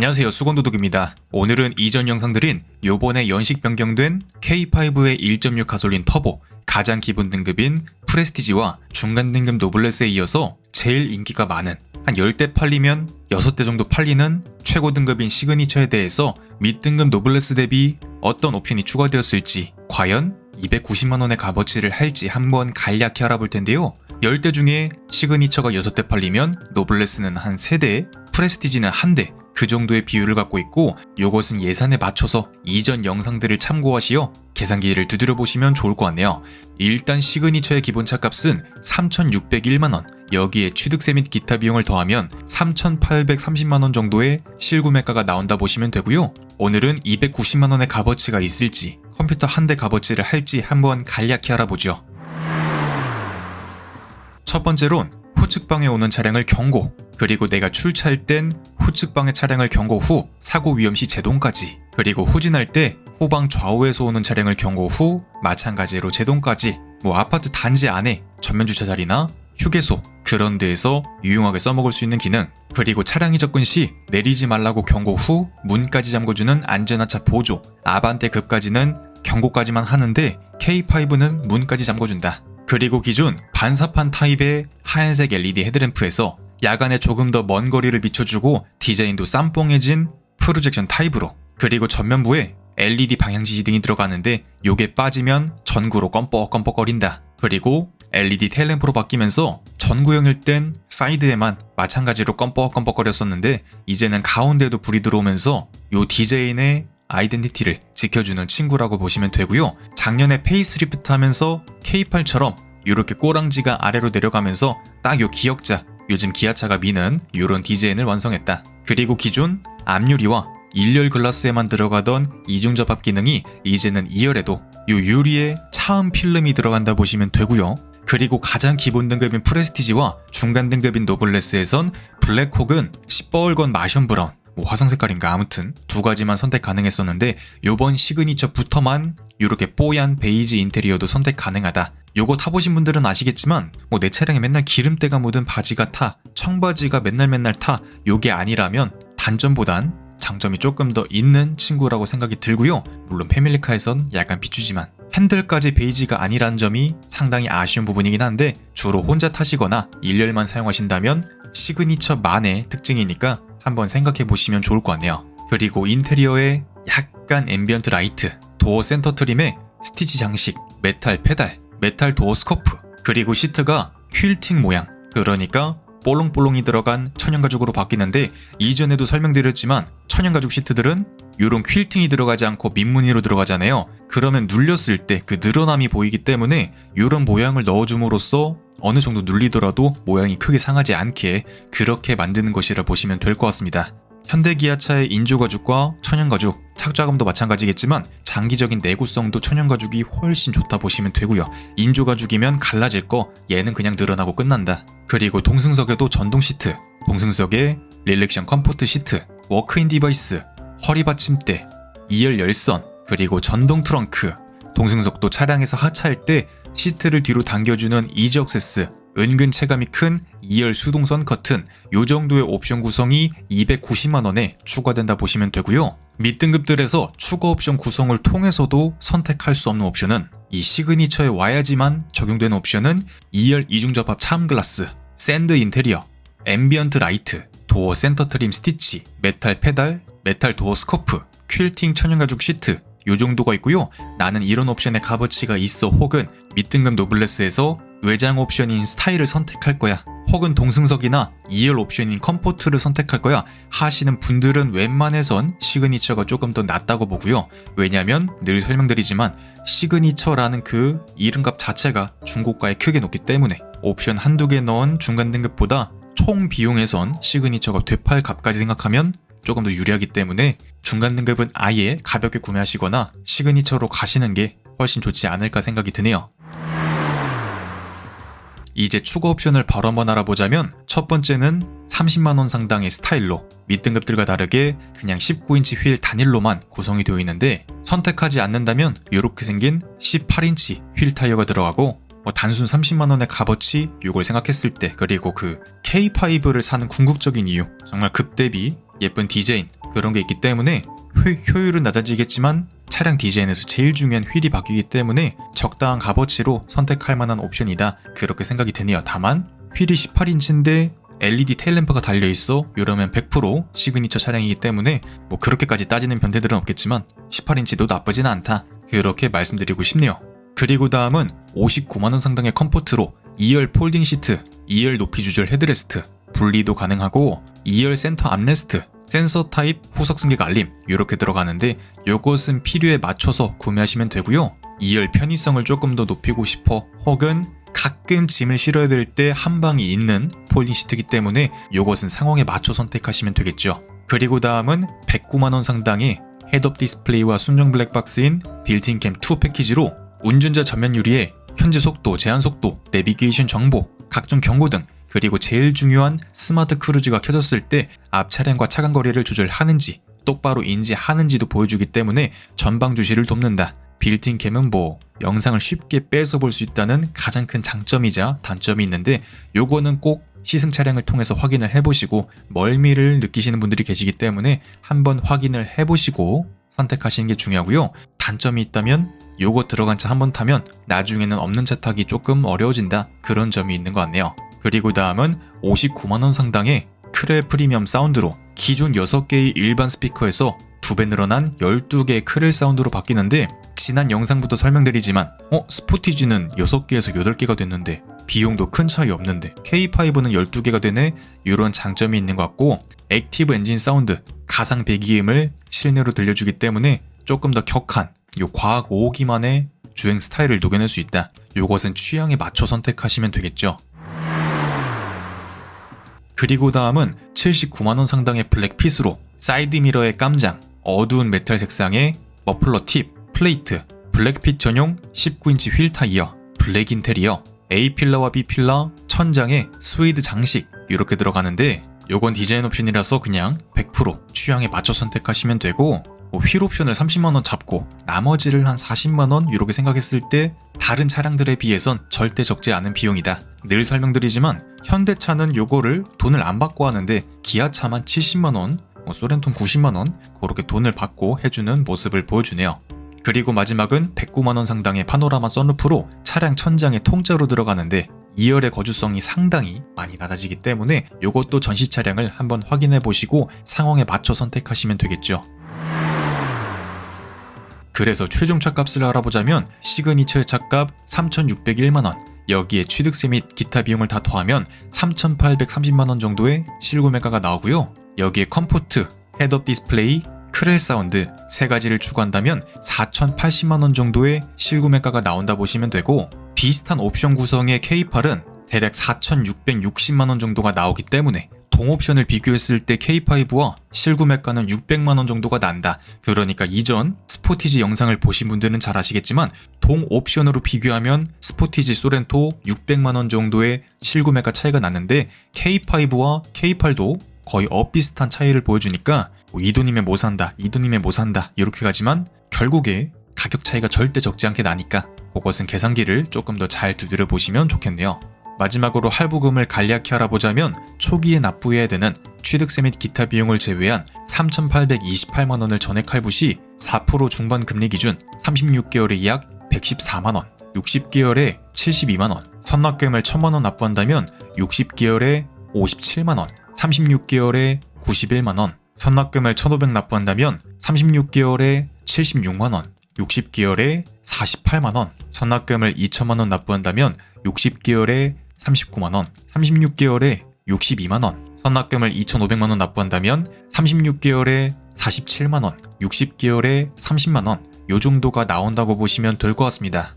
안녕하세요 수건도둑입니다. 오늘은 이전 영상들인 요번에 연식 변경된 K5의 1.6 가솔린 터보 가장 기본 등급인 프레스티지와 중간 등급 노블레스에 이어서 제일 인기가 많은 한 10대 팔리면 6대 정도 팔리는 최고 등급인 시그니처에 대해서 밑등급 노블레스 대비 어떤 옵션이 추가되었을지 과연 290만원의 값어치를 할지 한번 간략히 알아볼 텐데요. 10대 중에 시그니처가 6대 팔리면 노블레스는 한 3대, 프레스티지는 1대, 그 정도의 비율을 갖고 있고 요것은 예산에 맞춰서 이전 영상들을 참고하시어 계산기를 두드려 보시면 좋을 것 같네요. 일단 시그니처의 기본 차값은 3,601만원, 여기에 취득세 및 기타 비용을 더하면 3,830만원 정도의 실구매가가 나온다 보시면 되고요. 오늘은 290만원의 값어치가 있을지 컴퓨터 한 대 값어치를 할지 한번 간략히 알아보죠. 첫 번째론 후측방에 오는 차량을 경고, 그리고 내가 출차할 땐 후측방의 차량을 경고 후 사고 위험 시 제동까지, 그리고 후진할 때 후방 좌우에서 오는 차량을 경고 후 마찬가지로 제동까지, 뭐 아파트 단지 안에 전면 주차 자리나 휴게소 그런 데에서 유용하게 써먹을 수 있는 기능, 그리고 차량이 접근 시 내리지 말라고 경고 후 문까지 잠궈주는 안전하차 보조, 아반떼 급까지는 경고까지만 하는데 K5는 문까지 잠궈준다. 그리고 기존 반사판 타입의 하얀색 LED 헤드램프에서 야간에 조금 더 먼 거리를 비춰주고 디자인도 쌈뽕해진 프로젝션 타입으로 그리고 전면부에 LED 방향 지시등이 들어가는데 요게 빠지면 전구로 껌뻑껌뻑거린다. 그리고 LED 테일램프로 바뀌면서 전구형일 땐 사이드에만 마찬가지로 껌뻑껌뻑거렸었는데 이제는 가운데도 불이 들어오면서 요 디자인의 아이덴티티를 지켜주는 친구라고 보시면 되고요. 작년에 페이스리프트 하면서 K8처럼 이렇게 꼬랑지가 아래로 내려가면서 딱 요 기역자 요즘 기아차가 미는 요런 디자인을 완성했다. 그리고 기존 앞유리와 일렬 글라스에만 들어가던 이중 접합 기능이 이제는 2열에도 요 유리에 차음 필름이 들어간다 보시면 되고요. 그리고 가장 기본 등급인 프레스티지와 중간 등급인 노블레스에선 블랙혹은 시뻘건 마션 브라운 뭐 화성 색깔인가 아무튼 두 가지만 선택 가능했었는데 요번 시그니처부터만 이렇게 뽀얀 베이지 인테리어도 선택 가능하다. 요거 타보신 분들은 아시겠지만 뭐 내 차량에 맨날 기름때가 묻은 바지가 타 청바지가 맨날 맨날 타 요게 아니라면 단점보단 장점이 조금 더 있는 친구라고 생각이 들고요. 물론 패밀리카에선 약간 비추지만 핸들까지 베이지가 아니란 점이 상당히 아쉬운 부분이긴 한데 주로 혼자 타시거나 일렬만 사용하신다면 시그니처만의 특징이니까 한번 생각해 보시면 좋을 것 같네요. 그리고 인테리어에 약간 앰비언트 라이트, 도어 센터 트림에 스티치 장식, 메탈 페달, 메탈 도어 스커프, 그리고 시트가 퀼팅 모양. 그러니까 볼롱볼롱이 들어간 천연가죽으로 바뀌는데 이전에도 설명드렸지만 천연가죽 시트들은 이런 퀼팅이 들어가지 않고 민무늬로 들어가잖아요. 그러면 눌렸을 때 그 늘어남이 보이기 때문에 이런 모양을 넣어줌으로써 어느 정도 눌리더라도 모양이 크게 상하지 않게 그렇게 만드는 것이라 보시면 될 것 같습니다. 현대 기아차의 인조가죽과 천연가죽, 착좌감도 마찬가지겠지만 장기적인 내구성도 천연가죽이 훨씬 좋다 보시면 되고요. 인조가죽이면 갈라질 거 얘는 그냥 늘어나고 끝난다. 그리고 동승석에도 전동 시트, 동승석에 릴렉션 컴포트 시트, 워크인 디바이스, 허리 받침대, 2열 열선, 그리고 전동 트렁크, 동승석도 차량에서 하차할 때 시트를 뒤로 당겨주는 이지 억세스, 은근 체감이 큰 2열 수동선 커튼, 요 정도의 옵션 구성이 290만원에 추가된다 보시면 되고요. 밑등급들에서 추가 옵션 구성을 통해서도 선택할 수 없는 옵션은 이 시그니처에 와야지만 적용되는 옵션은 2열 이중접합 차음 글라스, 샌드 인테리어, 앰비언트 라이트, 도어 센터 트림 스티치, 메탈 페달, 메탈 도어 스커프, 퀼팅 천연가죽 시트 요 정도가 있고요. 나는 이런 옵션의 값어치가 있어 혹은 밑등급 노블레스에서 외장 옵션인 스타일을 선택할 거야. 혹은 동승석이나 2열 옵션인 컴포트를 선택할 거야 하시는 분들은 웬만해선 시그니처가 조금 더 낫다고 보고요. 왜냐면 늘 설명드리지만 시그니처라는 그 이름값 자체가 중고가에 크게 높기 때문에 옵션 한두 개 넣은 중간 등급보다 총 비용에선 시그니처가 되팔 값까지 생각하면 조금 더 유리하기 때문에 중간 등급은 아예 가볍게 구매하시거나 시그니처로 가시는 게 훨씬 좋지 않을까 생각이 드네요. 이제 추가 옵션을 바로 한번 알아보자면 첫 번째는 30만원 상당의 스타일로 밑등급들과 다르게 그냥 19인치 휠 단일로만 구성이 되어 있는데 선택하지 않는다면 이렇게 생긴 18인치 휠 타이어가 들어가고 뭐 단순 30만원의 값어치 이걸 생각했을 때 그리고 그 K5를 사는 궁극적인 이유 정말 급 대비 예쁜 디자인 그런 게 있기 때문에 효, 효율은 낮아지겠지만 차량 디자인에서 제일 중요한 휠이 바뀌기 때문에 적당한 값어치로 선택할 만한 옵션이다. 그렇게 생각이 드네요. 다만 휠이 18인치인데 LED 테일램프가 달려있어 이러면 100% 시그니처 차량이기 때문에 뭐 그렇게까지 따지는 변태들은 없겠지만 18인치도 나쁘진 않다. 그렇게 말씀드리고 싶네요. 그리고 다음은 59만원 상당의 컴포트로 2열 폴딩 시트, 2열 높이 조절 헤드레스트, 분리도 가능하고 2열 센터 암레스트, 센서 타입 후석 승객 알림 이렇게 들어가는데 요것은 필요에 맞춰서 구매하시면 되고요. 2열 편의성을 조금 더 높이고 싶어 혹은 가끔 짐을 실어야 될 때 한 방이 있는 폴딩 시트이기 때문에 요것은 상황에 맞춰 선택하시면 되겠죠. 그리고 다음은 109만 원 상당의 헤드업 디스플레이와 순정 블랙박스인 빌트인 캠2 패키지로 운전자 전면 유리에 현재 속도, 제한 속도, 내비게이션 정보, 각종 경고 등 그리고 제일 중요한 스마트 크루즈가 켜졌을 때 앞 차량과 차간 거리를 조절하는지 똑바로 인지하는지도 보여주기 때문에 전방 주시를 돕는다. 빌트인 캠은 뭐 영상을 쉽게 빼서 볼 수 있다는 가장 큰 장점이자 단점이 있는데 요거는 꼭 시승 차량을 통해서 확인을 해보시고 멀미를 느끼시는 분들이 계시기 때문에 한번 확인을 해보시고 선택하시는 게 중요하고요. 단점이 있다면 요거 들어간 차 한번 타면 나중에는 없는 차 타기 조금 어려워진다 그런 점이 있는 것 같네요. 그리고 다음은 59만원 상당의 크렐 프리미엄 사운드로 기존 6개의 일반 스피커에서 2배 늘어난 12개의 크렐 사운드로 바뀌는데 지난 영상부터 설명드리지만 어? 스포티지는 6개에서 8개가 됐는데 비용도 큰 차이 없는데 K5는 12개가 되네 이런 장점이 있는 것 같고 액티브 엔진 사운드 가상 배기음을 실내로 들려주기 때문에 조금 더 격한 요 과학 5호기만의 주행 스타일을 녹여낼 수 있다 요것은 취향에 맞춰 선택하시면 되겠죠 그리고 다음은 79만원 상당의 블랙핏으로 사이드미러의 깜장, 어두운 메탈 색상의 머플러 팁, 플레이트, 블랙핏 전용 19인치 휠 타이어, 블랙 인테리어, A 필러와 B 필러, 천장에 스웨이드 장식 이렇게 들어가는데 요건 디자인 옵션이라서 그냥 100% 취향에 맞춰 선택하시면 되고 뭐 휠 옵션을 30만원 잡고 나머지를 한 40만원 이렇게 생각했을 때 다른 차량들에 비해선 절대 적지 않은 비용이다. 늘 설명드리지만 현대차는 요거를 돈을 안 받고 하는데 기아차만 70만원, 뭐 소렌톤 90만원 그렇게 돈을 받고 해주는 모습을 보여주네요. 그리고 마지막은 109만원 상당의 파노라마 썬루프로 차량 천장에 통짜로 들어가는데 2열의 거주성이 상당히 많이 낮아지기 때문에 요것도 전시 차량을 한번 확인해 보시고 상황에 맞춰 선택하시면 되겠죠. 그래서 최종 차값을 알아보자면 시그니처의 차값 3,601만원, 여기에 취득세 및 기타 비용을 다 더하면 3,830만원 정도의 실구매가가 나오고요. 여기에 컴포트, 헤드업 디스플레이, 크렐 사운드 세 가지를 추가한다면 4,080만원 정도의 실구매가가 나온다 보시면 되고 비슷한 옵션 구성의 K8은 대략 4,660만원 정도가 나오기 때문에 동옵션을 비교했을 때 K5와 실구매가는 600만원 정도가 난다. 그러니까 이전 스포티지 영상을 보신 분들은 잘 아시겠지만 동옵션으로 비교하면 스포티지 소렌토 600만원 정도의 실구매가 차이가 났는데 K5와 K8도 거의 엇비슷한 차이를 보여주니까 뭐 이 돈이면 못 산다, 이 돈이면 못 산다 이렇게 가지만 결국에 가격 차이가 절대 적지 않게 나니까 그것은 계산기를 조금 더 잘 두드려 보시면 좋겠네요. 마지막으로 할부금을 간략히 알아보자면 초기에 납부해야 되는 취득세 및 기타 비용을 제외한 3,828만 원을 전액 할부 시 4% 중반 금리 기준 36개월에 약 114만 원, 60개월에 72만 원, 선납금을 1,000만 원 납부한다면 60개월에 57만 원, 36개월에 91만 원, 선납금을 1,500 납부한다면 36개월에 76만 원, 60개월에 48만 원, 선납금을 2천만 원 납부한다면 60개월에 39만 원, 36개월에 62만 원, 선납금을 2,500만 원 납부한다면 36개월에 47만 원, 60개월에 30만 원, 요 정도가 나온다고 보시면 될 것 같습니다.